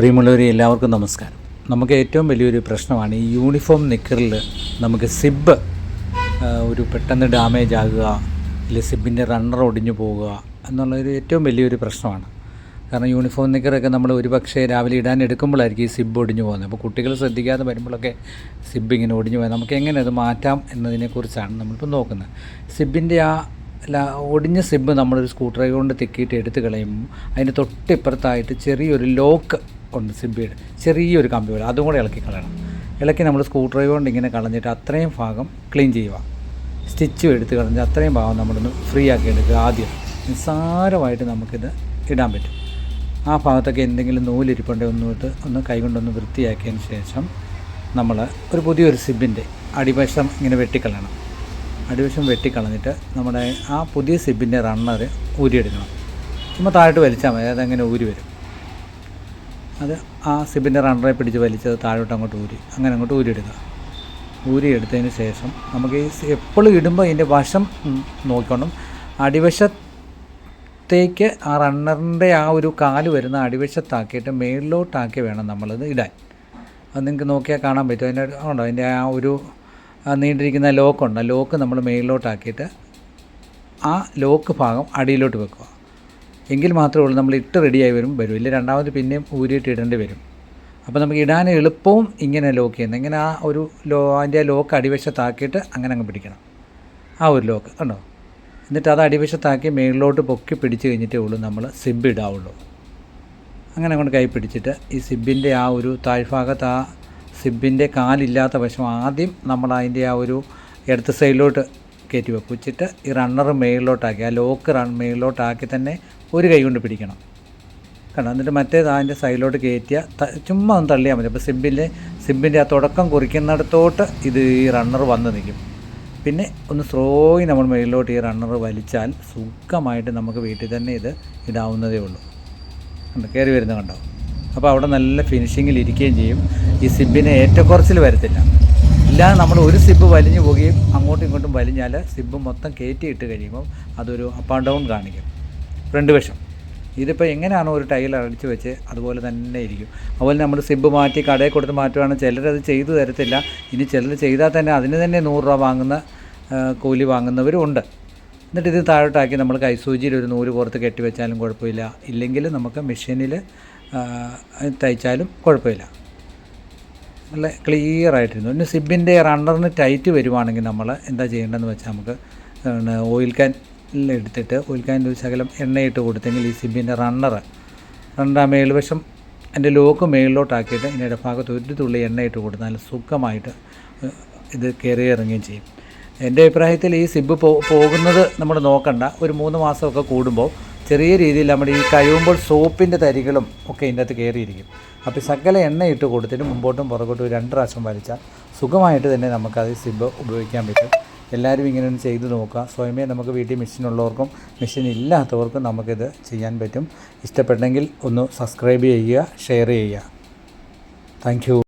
പ്രിയമുള്ളവരെ എല്ലാവർക്കും നമസ്കാരം. നമുക്ക് ഏറ്റവും വലിയൊരു പ്രശ്നമാണ് ഈ യൂണിഫോം നിക്കറിൽ നമുക്ക് സിബ് ഒരു പെട്ടെന്ന് ഡാമേജ് ആകുക അല്ലെങ്കിൽ സിബിന്റെ റണ്ണർ ഒടിഞ്ഞു പോവുക എന്നുള്ളൊരു ഏറ്റവും വലിയൊരു പ്രശ്നമാണ്. കാരണം യൂണിഫോം നിക്കറൊക്കെ നമ്മൾ ഒരുപക്ഷെ രാവിലെ ഇടാൻ എടുക്കുമ്പോഴായിരിക്കും ഈ സിബ് ഒടിഞ്ഞു പോകുന്നത്. അപ്പോൾ കുട്ടികൾ ശ്രദ്ധിക്കാതെ വരുമ്പോഴൊക്കെ സിബ് ഇങ്ങനെ ഒടിഞ്ഞു പോയാൽ നമുക്ക് എങ്ങനെ അത് മാറ്റാം എന്നതിനെക്കുറിച്ചാണ് നമ്മളിപ്പോൾ നോക്കുന്നത്. സിബിന്റെ ആ അല്ല ഒടിഞ്ഞ സിബ് നമ്മളൊരു സ്ക്രൂ ഡ്രൈവ് കൊണ്ട് തിക്കിയിട്ട് എടുത്ത് കളയുമ്പോൾ അതിന്റെ തൊട്ടിപ്പുറത്തായിട്ട് ചെറിയൊരു ലോക്ക് ഉണ്ട് സിബിയുടെ ചെറിയൊരു കമ്പി പോലെ അതും കൂടെ ഇളക്കി കളയണം. ഇളക്കി നമ്മൾ സ്ക്രൂ ഡ്രൈവർ കൊണ്ട് ഇങ്ങനെ കളഞ്ഞിട്ട് അത്രയും ഭാഗം ക്ലീൻ ചെയ്യുക. സ്റ്റിച്ചും എടുത്ത് കളഞ്ഞ് അത്രയും ഭാഗം നമ്മളൊന്ന് ഫ്രീ ആക്കി എടുക്കുക ആദ്യം. നിസ്സാരമായിട്ട് നമുക്കിത് ഇടാൻ പറ്റും. ആ ഭാഗത്തൊക്കെ എന്തെങ്കിലും നൂലിരിപ്പുണ്ടെങ്കിൽ ഒന്നിട്ട് ഒന്ന് കൈകൊണ്ടൊന്ന് വൃത്തിയാക്കിയതിന് ശേഷം നമ്മൾ ഒരു പുതിയൊരു സിബിന്റെ അടിവശം ഇങ്ങനെ വെട്ടിക്കളയണം. അടിവശം വെട്ടിക്കളഞ്ഞിട്ട് നമ്മുടെ ആ പുതിയ സിബിന്റെ റണ്ണർ ഊരിയെടുക്കണം. ചുമ്മാ താഴോട്ട് വലിച്ചാൽ മതി അതങ്ങനെ ഊരി വരും. അത് ആ സിബിന്റെ റണ്ണറെ പിടിച്ച് വലിച്ചത് താഴോട്ട് അങ്ങോട്ട് ഊരി. അങ്ങനെ അങ്ങോട്ട് ഊരിയെടുക്കുക. ഊരി എടുത്തതിന് ശേഷം നമുക്ക് ഈ എപ്പോഴും ഇടുമ്പോൾ ഇതിന്റെ വശം നോക്കണം അടിവശത്തേക്ക് ആ റണ്ണറിന്റെ ആ ഒരു കാൽ വരുന്ന അടിവശത്താക്കിയിട്ട് മേളിലോട്ടാക്കി വേണം നമ്മളത് ഇടാൻ. അത് നിങ്ങൾക്ക് നോക്കിയാൽ കാണാൻ പറ്റും. അതിന്റെ ഉണ്ടോ? അതിന്റെ ആ ഒരു നീണ്ടിരിക്കുന്ന ലോക്കുണ്ട്. ആ ലോക്ക് നമ്മൾ മേളിലോട്ടാക്കിയിട്ട് ആ ലോക്ക് ഭാഗം അടിയിലോട്ട് വെക്കുക. എങ്കിൽ മാത്രമേ ഉള്ളൂ. നമ്മൾ ഇട്ട് റെഡിയായി വരും വരും. ഇല്ല രണ്ടാമത് പിന്നെയും ഊരിയിട്ട് ഇടേണ്ടി വരും. അപ്പോൾ നമുക്ക് ഇടാൻ എളുപ്പവും ഇങ്ങനെ ലോക്ക് ചെയ്യുന്നത്. ഇങ്ങനെ ആ ഒരു ലോ അതിന്റെ ആ ലോക്ക് അടിവശത്താക്കിയിട്ട് അങ്ങനെ അങ്ങ് പിടിക്കണം. ആ ഒരു ലോക്ക് കണ്ടോ? എന്നിട്ട് അത് അടിവശത്താക്കി മേളിലോട്ട് പൊക്കി പിടിച്ച് കഴിഞ്ഞിട്ടേ ഉള്ളൂ നമ്മൾ സിബ് ഇടാവുള്ളൂ. അങ്ങനെ അങ്ങോട്ട് കൈ പിടിച്ചിട്ട് ഈ സിബിന്റെ ആ ഒരു താഴ്ഭാഗത്ത് ആ സിബിന്റെ കാലില്ലാത്ത വശം ആദ്യം നമ്മൾ അതിന്റെ ആ ഒരു ഇടത്ത് സൈഡിലോട്ട് കയറ്റി വെച്ചിട്ട് ഈ റണ്ണർ മേളിലോട്ടാക്കി ആ ലോക്ക് റൺ മേളിലോട്ടാക്കി തന്നെ ഒരു കൈ കൊണ്ട് പിടിക്കണം. കണ്ടോ? എന്നിട്ട് മറ്റേത് അതിന്റെ സൈഡിലോട്ട് കയറ്റിയ ചുമ്മാ ഒന്ന് തള്ളിയാൽ മതി. അപ്പോൾ സിബിന്റെ സിബിന്റെ ആ തുടക്കം കുറിക്കുന്നിടത്തോട്ട് ഇത് ഈ റണ്ണർ വന്ന് നിൽക്കും പിന്നെ ഒന്ന് സ്ലോയി നമ്മൾ മേളിലോട്ട് ഈ റണ്ണർ വലിച്ചാൽ സുഖമായിട്ട് നമുക്ക് വീട്ടിൽ തന്നെ ഇത് ഇടാവുന്നതേ ഉള്ളൂ. കണ്ടോ? കയറി വരുന്നത് കണ്ടോ? അപ്പോൾ അവിടെ നല്ല ഫിനിഷിങ്ങിൽ ഇരിക്കുകയും ചെയ്യും. ഈ സിബിനെ ഏറ്റക്കുറച്ചിൽ വരത്തില്ല. ഇല്ലാതെ നമ്മൾ ഒരു സിബ് വലിഞ്ഞു പോവുകയും അങ്ങോട്ടും ഇങ്ങോട്ടും വലിഞ്ഞാൽ സിബ് മൊത്തം കയറ്റി ഇട്ട് കഴിയുമ്പോൾ അതൊരു അപ്പ് ആൻഡ് ഡൗൺ കാണിക്കും. ഫ്രണ്ട് വശം. ഇതിപ്പോൾ എങ്ങനെയാണോ ഒരു ടൈൽ അടിച്ച് വെച്ച് അതുപോലെ തന്നെ ഇരിക്കും. അതുപോലെ നമ്മൾ സിബ് മാറ്റി കടയിൽ കൊടുത്ത് മാറ്റുവാണെങ്കിൽ ചിലരത് ചെയ്തു തരത്തില്ല. ഇനി ചിലർ ചെയ്താൽ തന്നെ അതിന് തന്നെ നൂറ് രൂപ വാങ്ങുന്ന കൂലി വാങ്ങുന്നവരും ഉണ്ട്. എന്നിട്ട് ഇത് താഴോട്ടാക്കി നമ്മൾ കൈസൂചിയിൽ ഒരു നൂൽ പുറത്ത് കെട്ടി വെച്ചാലും കുഴപ്പമില്ല. ഇല്ലെങ്കിൽ നമുക്ക് മെഷീനിൽ തയ്ച്ചാലും കുഴപ്പമില്ല. നല്ല ക്ലിയർ ആയിട്ടിരുന്നു. പിന്നെ സിബിന്റെ റണ്ണറിന് ടൈറ്റ് വരുവാണെങ്കിൽ നമ്മൾ എന്താ ചെയ്യേണ്ടതെന്ന് വെച്ചാൽ നമുക്ക് ഓയിൽ ക്യാൻ എടുത്തിട്ട് ഓയിൽ ക്യാനിൽ ഒരു ശകലം എണ്ണയിട്ട് കൊടുത്തെങ്കിൽ ഈ സിബിന്റെ റണ്ണർ റണ്ണർ ആ മേൽവശം അതിന്റെ ലോക്ക് മേളിലോട്ടാക്കിയിട്ട് ഇതിന്റെ ഭാഗത്ത് ഒരു തുള്ളി എണ്ണയിട്ട് കൊടുത്താൽ സുഖമായിട്ട് ഇത് കയറി ഇറങ്ങുകയും ചെയ്യും. എന്റെ അഭിപ്രായത്തിൽ ഈ സിബ് പോകുന്നത് നമ്മൾ നോക്കണ്ട. ഒരു മൂന്ന് മാസമൊക്കെ കൂടുമ്പോൾ ചെറിയ രീതിയിൽ നമ്മുടെ ഈ കഴിയുമ്പോൾ സോപ്പിന്റെ തരികളും ഒക്കെ ഇതിന്റെ അകത്ത് കയറിയിരിക്കും. അപ്പോൾ സകല എണ്ണ ഇട്ട് കൊടുത്തിട്ട് മുമ്പോട്ടും പുറകോട്ടും രണ്ട് പ്രാവശ്യം വലിച്ചാൽ സുഖമായിട്ട് തന്നെ നമുക്കത് സിബ് ഉപയോഗിക്കാൻ പറ്റും. എല്ലാവരും ഇങ്ങനെ ഒന്ന് ചെയ്ത് നോക്കുക. സ്വയമേ നമുക്ക് വീട്ടിൽ മെഷീൻ ഉള്ളവർക്കും മെഷീൻ ഇല്ലാത്തവർക്കും നമുക്കിത് ചെയ്യാൻ പറ്റും. ഇഷ്ടപ്പെട്ടെങ്കിൽ ഒന്ന് സബ്സ്ക്രൈബ് ചെയ്യുക ഷെയർ ചെയ്യുക. താങ്ക്